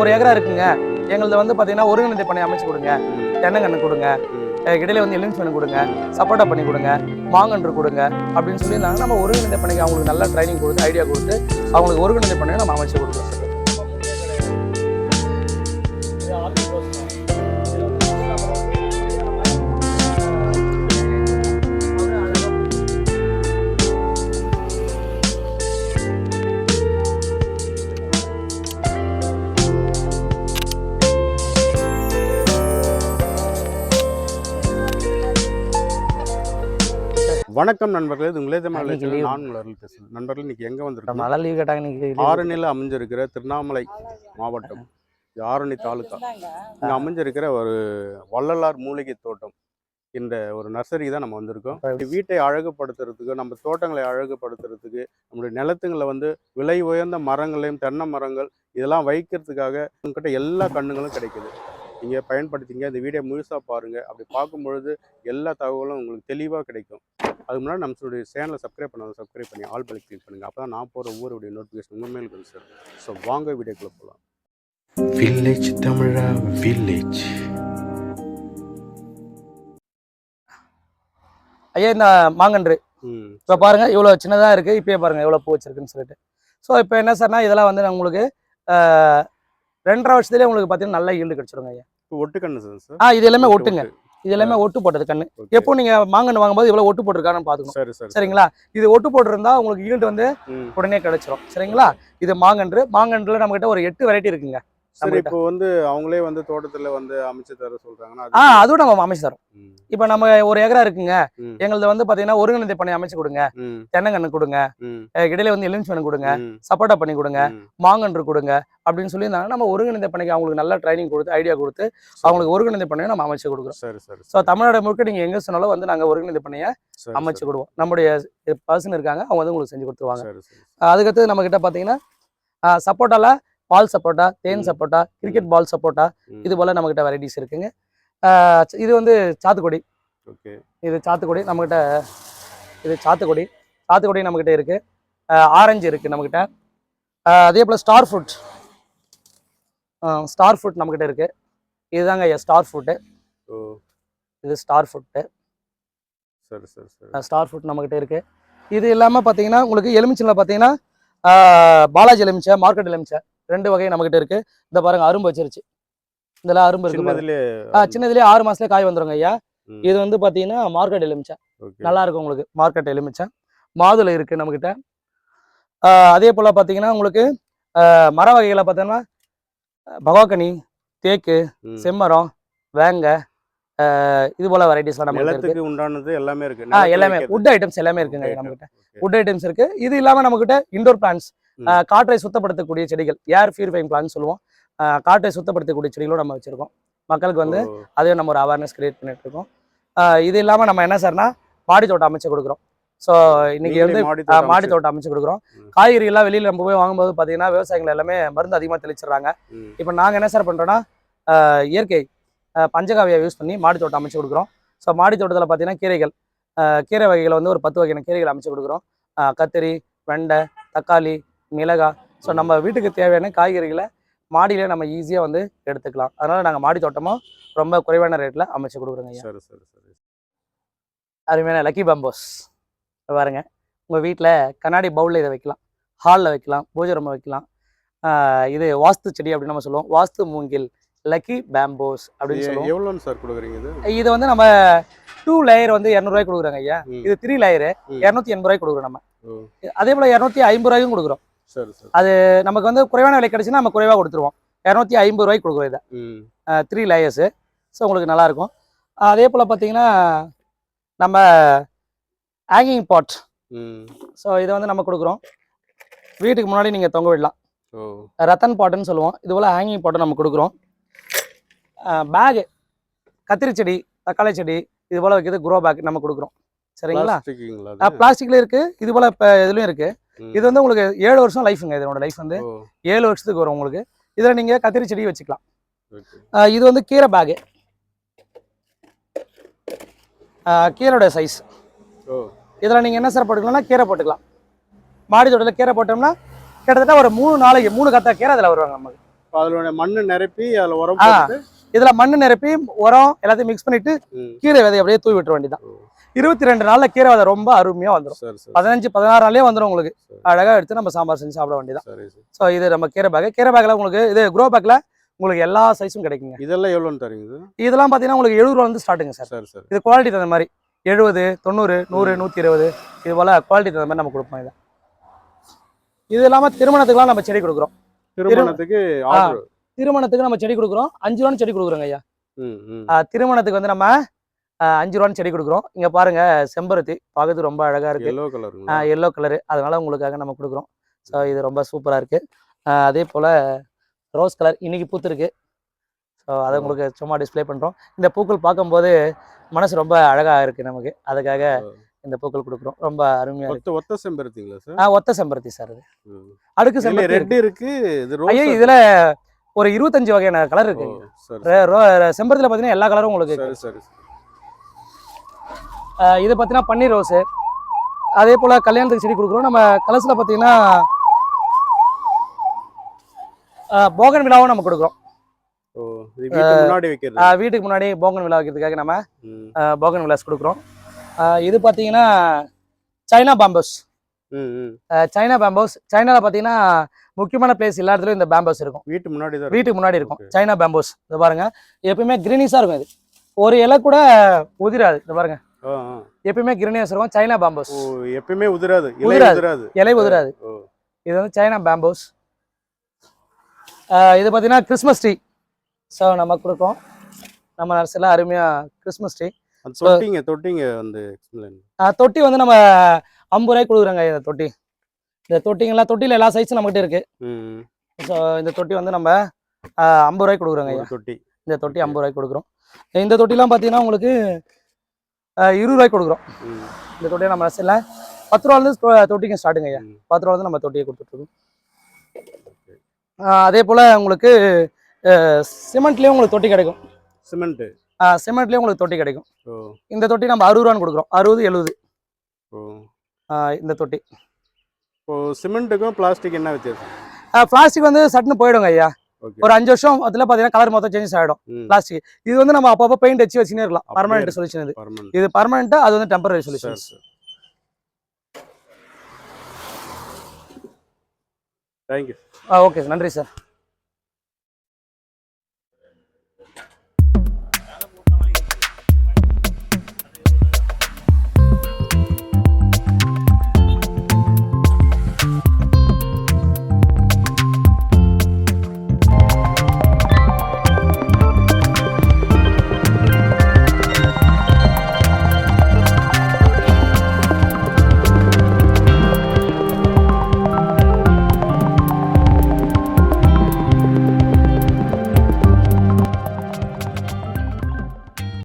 ஒரு ஏக்கரா இருக்குங்க. எங்களது வந்து பார்த்தீங்கன்னா ஒருங்கிணைந்த பண்ணி அமைச்சு கொடுங்க. தென்னங்கன்று கொடுங்க. இடையில வந்து எலுமிச்சை கொடுங்க. சப்போட்டா பண்ணி கொடுங்க. மாங்கன்று கொடுங்க. அப்படின்னு சொல்லியிருந்தாங்க நம்ம ஒருங்கிணைந்த பண்ணிக்கு அவங்களுக்கு நல்ல ட்ரைனிங் கொடுத்து ஐடியா கொடுத்து அவங்களுக்கு ஒருங்கிணைந்த பண்ணி நம்ம அமைச்சு கொடுக்குறோம் வணக்கம் நண்பர்களே இது உங்களே தமிழ். நான் அருள் பேசுகிறேன் நண்பர்களே இன்னைக்கு எங்கே வந்திருக்கோம் மழை லீவ் கேட்டாங்க இன்னைக்கு ஆரணியில் அமைஞ்சிருக்கிற திருவண்ணாமலை மாவட்டம் இது ஆரணி தாலுக்கா இங்கே அமைஞ்சிருக்கிற ஒரு வள்ளலார் மூலிகை தோட்டம் இந்த ஒரு நர்சரிக்கு தான் நம்ம வந்திருக்கோம். வீட்டை அழகுபடுத்துறதுக்கு நம்ம தோட்டங்களை அழகுபடுத்துறதுக்கு நம்மளுடைய நிலத்துங்களை வந்து விலை உயர்ந்த மரங்களையும் தென்னை மரங்கள் இதெல்லாம் வைக்கிறதுக்காக உங்ககிட்ட எல்லா கண்ணுங்களும் கிடைக்குது. நீங்கள் பயன்படுத்திங்க இந்த வீடியோ முழுசாக பாருங்கள் அப்படி பார்க்கும் பொழுது எல்லா தகவலும் உங்களுக்கு தெளிவாக கிடைக்கும். அதுக்கு முன்னாடி நம்மளுடைய சேனலை சப்ஸ்கிரைப் பண்ணாத சப்ஸ்கிரைப் பண்ணி ஆல் பண்ணி கிளிக் பண்ணுங்கள் அப்போ தான் நான் போகிற ஒவ்வொரு வீடியோ நோட்டிஃபிகேஷன் உங்கள் மேல் வந்து சேரும் ஸோ வாங்க வீடியோக்குள்ளே போகலாம் வில்லேஜ் தமிழா வில்லேஜ் ஐயா இந்த மாங்கன்று. ம். இப்போ பாருங்க இவ்வளோ சின்னதாக இருக்குது இப்பயே பாருங்க எவ்வளோ பூ வச்சிருக்குன்னு சொல்லிட்டு. ஸோ இப்போ என்ன சார்னா இதெல்லாம் வந்து நான் உங்களுக்கு ரெண்டரை வருஷத்துலேயே உங்களுக்கு பார்த்தீங்கன்னா நல்ல ஈல்டு கிடைச்சிருங்க ஐயா. இப்போ ஒட்டுக்கண்ணு சார் ஆ இது எல்லாமே ஒட்டு, ஒட்டுங்க. ஒட்டு. இது எல்லாமே ஒட்டு போட்டது கண்ணு. எப்போ நீங்க மாங்கன்று வாங்கும்போது இவ்வளோ ஒட்டு போட்டிருக்கான்னு சரி சரிங்களா? இது ஒட்டு போட்டிருந்தா உங்களுக்கு ஈல்டு வந்து உடனே கிடைச்சிரும். சரிங்களா? இது மாங்கன்று. மாங்கன்றுல நம்மகிட்ட ஒரு எட்டு வெரைட்டி இருக்குங்க. சரி. இப்போ வந்து அவங்களே வந்து தோட்டத்துல வந்து அமைச்சு தர சொல்றாங்கன்னா ஆ அது அதுவும் நம்ம அமைச்சு தரோம். இப்போ நம்ம ஒரு ஏக்கரா இருக்குங்க. எங்களது வந்து பார்த்தீங்கன்னா ஒருங்கிணைந்த பண்ணி அமைச்சு கொடுங்க. ம், தென்னங்கன்று கொடுங்க. இடையில வந்து எலுமிச்சை கொடுங்க. சப்போட்டா பண்ணி கொடுங்க. மாங்கன்று கொடுங்க. அப்படின்னு சொல்லியிருந்தாங்க நம்ம ஒருங்கிணைந்த பண்ணிக்கு அவங்களுக்கு நல்ல ட்ரைனிங் கொடுத்து ஐடியா கொடுத்து அவங்களுக்கு ஒருங்கிணைந்த பண்ணையை நம்ம அமைச்சு கொடுக்குறோம். சரி சரி ஸோ தமிழ்நாடு முழுக்க நீங்கள் எங்கே சொன்னாலும் வந்து நாங்கள் ஒருங்கிணைந்த பண்ணையை அமைச்சு கொடுவோம். நம்முடைய பர்சன் இருக்காங்க அவங்க வந்து உங்களுக்கு செஞ்சு கொடுத்துருவாங்க. அதுக்கடுத்து நம்ம கிட்ட பார்த்தீங்கன்னா சப்போட்டால பால் சப்போட்டா தேன். சப்போட்டா கிரிக்கெட் பால் சப்போட்டா இது போல் நம்மக்கிட்ட வெரைட்டிஸ் இருக்குங்க. இது வந்து சாத்துக்குடி. ஓகே. இது சாத்துக்குடி நம்மக்கிட்ட இது சாத்துக்குடி. சாத்துக்குடி நம்மக்கிட்ட இருக்கு. ஆரஞ்சு இருக்கு நம்மக்கிட்ட அதே போல் ஸ்டார் ஃப்ரூட் ஸ்டார் ஃப்ரூட் நம்மக்கிட்ட இருக்கு. இதுதாங்க ஐயா ஸ்டார் ஃப்ரூட்டு இது ஸ்டார் ஃப்ரூட்டு சரி சரி சரி. ஸ்டார் ஃப்ரூட் நம்மக்கிட்ட இருக்கு. இது இல்லாமல் பார்த்தீங்கன்னா உங்களுக்கு எலுமிச்சையில் பார்த்தீங்கன்னா பாலாஜி எலுமிச்சை மார்க்கெட் எலுமிச்சை. ரெண்டு வகை நம்மக்கிட்ட இருக்கு. இந்த பாருங்க அரும்பு வச்சிருச்சு. இதெல்லாம் அரும்பு இருக்கு சின்னதுலயே ஆறு மாசத்துலயே காய் வந்துருங்க ஐயா. இது வந்து பார்த்தீங்கன்னா மார்க்கெட் எலுமிச்சை. நல்லா இருக்கும் உங்களுக்கு மார்க்கெட் எலுமிச்சை. மாதுளை இருக்கு நம்மக்கிட்ட ஆஹ் அதே போல் பார்த்தீங்கன்னா உங்களுக்கு மர வகைகளை பார்த்தோன்னா பகவாக்கனி தேக்கு. செம்மரம் வேங்க இது போல வெரைட்டிஸ்லாம் நம்மகிட்ட நிலத்துக்கு உண்டானது எல்லாமே இருக்கு. எல்லாமே. வுட் ஐட்டம்ஸ் எல்லாமே இருக்குங்க. நம்மகிட்ட. வுட் ஐட்டம்ஸ் இருக்கு. இது இல்லாம நம்மகிட்ட இண்டோர் பிளான்ஸ். காற்றை சுத்தப்படுத்தக்கூடிய செடிகள் ஏர் பியூரிஃபைங் பிளான் சொல்லுவோம். காற்றை சுத்தப்படுத்தக்கூடிய செடிகளும் நம்ம வச்சிருக்கோம். மக்களுக்கு வந்து ஓ, அதே நம்ம ஒரு அவேர்னஸ் கிரியேட் பண்ணிட்டு இருக்கோம். இது இல்லாம நம்ம என்ன சார்னா மாடி தோட்டம் அமைச்சு கொடுக்குறோம். ஸோ இன்னைக்கு நீங்களே வந்து மாடி தோட்டம் அமைச்சு- கொடுக்குறோம். ம். காய்கறி எல்லாம் வெளியில நம்ம போய் வாங்கும்போது பாத்தீங்கன்னா விவசாயிகள் எல்லாமே மருந்து அதிகமா தெளிச்சிடுறாங்க. இப்போ நாங்க என்ன சார் ஆஹ் இயற்கை பஞ்சகாவியை யூஸ் பண்ணி மாடி தோட்டம் அமைச்சு கொடுக்குறோம். ஸோ மாடி தோட்டத்தில் பார்த்தீங்கன்னா கீரைகள் கீரை வகைகளை வந்து ஒரு பத்து வகையான கீரைகள் அமைச்சு கொடுக்குறோம். கத்திரி வெண்டை தக்காளி மிளகாய் ஸோ நம்ம வீட்டுக்கு தேவையான காய்கறிகளை மாடியிலே நம்ம ஈஸியாக வந்து எடுத்துக்கலாம். அதனால நாங்கள் மாடி தோட்டமும் ரொம்ப குறைவான ரேட்டில் அமைச்சு கொடுக்குறோங்க சரி சரி சரி. அருமையான லக்கி பம்போஸ் பாருங்க. உங்கள் வீட்டில் கண்ணாடி பவுலில் இதை வைக்கலாம். ஹாலில் வைக்கலாம். பூஜை ரூமில் வைக்கலாம். இது வாஸ்து செடி அப்படின்னு நம்ம சொல்லுவோம். வாஸ்து மூங்கில் லக்கி பேம்போஸ் அப்படின்னு சொல்லுவோம். எவ்வளோன்னு சார் கொடுக்குறீங்க இது? இது வந்து நம்ம டூ லேயர் வந்து இரநூறுவாய்க்கு கொடுக்குறாங்க ஐயா. இது த்ரீ லேயரு. இரநூத்தி எண்பது ரூபாய்க்கு கொடுக்குறோம் நம்ம. அதே போல் இரநூத்தி ஐம்பது ரூபாய்க்கும் கொடுக்குறோம். சரி சரி. நமக்கு வந்து குறைவான விலை கிடைச்சுன்னா நம்ம குறைவாக கொடுத்துருவோம். இரநூத்தி ஐம்பது ரூபாய்க்கு கொடுக்குறோம் இதை. ம். த்ரீ லேயர்ஸு ஸோ உங்களுக்கு நல்லாயிருக்கும். அதே போல் பார்த்தீங்கன்னா நம்ம ஹேங்கிங் பாட் ஸோ இதை வந்து நம்ம கொடுக்குறோம். வீட்டுக்கு முன்னாடி நீங்கள் தொங்க விடலாம். ரத்தன் பாட்டுன்னு சொல்லுவோம். இது போல் ஹேங்கிங் பாட்டும் நம்ம கொடுக்குறோம். பேகு கத்திரி செடி தக்காளி செடி இது போல் வைக்கிறது குரோ பேக் நம்ம கொடுக்குறோம். சரிங்களா? பிளாஸ்டிக்ல இருக்கு. இது போல் இப்போ இதுலையும் இருக்கு. இது வந்து உங்களுக்கு ஏழு வருஷம் லைஃபுங்க இதனோட லைஃப் வந்து. ஏழு வருஷத்துக்கு வரும் உங்களுக்கு. இதில் நீங்கள் கத்திரி செடி வச்சுக்கலாம். இது வந்து கீரை பேகு கீரோட சைஸ் இதில் நீங்கள் என்ன சார் போட்டுக்கலாம்னா கீரை போட்டுக்கலாம். மாடி தோட்டத்தில் கீரை போட்டோம்னா கிட்டத்தட்ட ஒரு மூணு நாளைக்கு மூணு கத்த கீரை அதில் வருவாங்க நமக்கு. அதில் மண்ணு நிரப்பி அதில் உரம் இதுல மண்ணு நிரப்பி உரம் எல்லாத்தையும் மிக்ஸ் பண்ணிட்டு. கீரை விதை அப்படியே தூவி விட்டுற வேண்டியதான். இருபத்தி ரெண்டு நாள்ல கீரை விதை ரொம்ப அருமையா வந்துடும் பதினஞ்சு பதினாறு நாள்லயே வந்துடும் உங்களுக்கு. அழகா எடுத்து நம்ம சாம்பார் செஞ்சு சாப்பிட வேண்டியதான் ஸோ இது நம்ம கீரை பேக் கீரை பேக்ல உங்களுக்கு இது க்ரோ பேக்ல உங்களுக்கு எல்லா சைஸும் கிடைக்குங்க. இதெல்லாம் எவ்வளோன்னு தரீங்க இது? இதெல்லாம் பார்த்தீங்கன்னா உங்களுக்கு எழுபது ரூபா வந்து ஸ்டார்ட்டுங்க சார் இது குவாலிட்டி தகுந்த மாதிரி. எழுபது தொண்ணூறு நூறு நூற்றி இருபது. இது போல் குவாலிட்டி தகுந்த மாதிரி நம்ம கொடுப்போம் இதை. இது இல்லாமல் திருமணத்துக்குலாம் நம்ம செடி கொடுக்குறோம். திருமணத்துக்கு திருமணத்துக்கு நம்ம செடி கொடுக்குறோம். அஞ்சு ரூபான்னு செடி கொடுக்குறோங்க ஐயா. திருமணத்துக்கு வந்து நம்ம அஞ்சு ரூபான்னு செடி கொடுக்குறோம். இங்கே பாருங்க செம்பருத்தி. பார்க்கறதுக்கு ரொம்ப அழகாக இருக்கு. எல்லோ கலருங்களா எல்லோ கலரு அதனால உங்களுக்காக நம்ம கொடுக்குறோம். ஸோ இது ரொம்ப சூப்பராக இருக்கு. ஆ, அதே போல் ரோஸ் கலர் இன்னைக்கு பூத்துருக்கு ஸோ அதை. உங்களுக்கு சும்மா டிஸ்ப்ளே பண்ணுறோம் இந்த பூக்கள் பார்க்கும்போது மனசு ரொம்ப அழகாக இருக்கு நமக்கு. அதுக்காக. இந்த பூக்கள் கொடுக்குறோம். ரொம்ப அருமையாக இருக்கு. ஒத்த செம்பருத்திங்களா சார் ஆ ஒத்த செம்பருத்தி சார் ம். அடுக்கு செம்பருத்தி ரெட் இருக்கு. ஐயோ இதுல ஒரு இருபத்தஞ்சு வகையான கலர் இருக்கு செம்பருத்தில பார்த்தீங்கன்னா எல்லா கலரும் உங்களுக்கு சரி சரி. இது பார்த்தீங்கன்னா பன்னீர் ரோஸு. அதே போல் கல்யாணத்துக்கு செடி கொடுக்குறோம். நம்ம கலசில் பார்த்தீங்கன்னா போகன் விழாவும் நம்ம கொடுக்குறோம். வீட்டுக்கு முன்னாடி போகன் விழா வைக்கிறதுக்காக நம்ம போகன் விழாஸ் கொடுக்குறோம். இது பார்த்தீங்கன்னா சைனா பாம்பஸ். சைனா பேம்பஸ். சைனாவில் பார்த்தீங்கன்னா முக்கியமான பிளேஸ் எல்லா இடத்துலையும் இந்த பேம்பஸ் இருக்கும். வீட்டு முன்னாடி வீட்டுக்கு முன்னாடி இருக்கும். China bamboos. இது பாருங்க. எப்பயுமே கிரீனிஸாக இருக்கும் இது. ஒரு இலை கூட உதிராது. இது பாருங்க. எப்பயுமே கிரீனியஸ் இருக்கும் சைனா பேம்பஸ் எப்பயுமே உதிராது. உதிராது. இலை உதிராது. இது வந்து சைனா பேம்போஸ் இது பார்த்தீங்கன்னா கிறிஸ்மஸ் ட்ரீ ஸோ நம்ம கொடுக்கோம். நம்ம நர்சரியில் அருமையாக கிறிஸ்மஸ் ட்ரீ தொட்டிங்க தொட்டிங்க வந்து. தொட்டி வந்து நம்ம ஐம்பது ரூபாய்க்கு கொடுக்குறோங்க இந்த தொட்டி. இந்த தொட்டிங்கெல்லாம் தொட்டியில் எல்லா சைஸும் நம்மகிட்ட இருக்கு. ஸோ இந்த தொட்டி வந்து நம்ம ஐம்பது ரூபாய்க்கு கொடுக்குறோங்க தொட்டி. இந்த தொட்டி ஐம்பது ரூபாய்க்கு கொடுக்குறோம். இந்த தொட்டிலாம் பார்த்தீங்கன்னா உங்களுக்கு இருபது ரூபாய்க்கு கொடுக்குறோம். இந்த தொட்டியை நம்ம நர்சரியில் பத்து ரூபாலேருந்து தொட்டிங்க ஸ்டார்ட்டுங்க ஐயா. பத்து ரூபாலேருந்து நம்ம தொட்டியை கொடுத்துட்ருக்கோம். அதே போல் உங்களுக்கு சிமெண்ட்லேயும் உங்களுக்கு தொட்டி கிடைக்கும். சிமெண்ட் சிமெண்ட்லேயும் உங்களுக்கு தொட்டி கிடைக்கும். இந்த தொட்டி நம்ம அறுபது ரூபான்னு கொடுக்குறோம். அறுபது எழுபது. இந்த தொட்டி. இப்போ சிமெண்ட்டுக்கும் பிளாஸ்டிக் என்ன வித்தியாசம்? பிளாஸ்டிக் வந்து சட்டுன்னு போயிடுங்க ஐயா. ஒரு அஞ்சு வருஷம் அதில் பார்த்தீங்கன்னா கலர் மொத்தம் சேஞ்சஸ் ஆகிடும் ம். பிளாஸ்டிக் இது வந்து நம்ம அப்பப்போ பெயிண்ட் வச்சு வச்சுனே இருக்கலாம். பர்மனெண்ட். சொல்யூஷன் இது. இது பர்மனெண்ட்டாக அது வந்து டெம்பரரி சரி solution thank you okay sir நன்றி சார்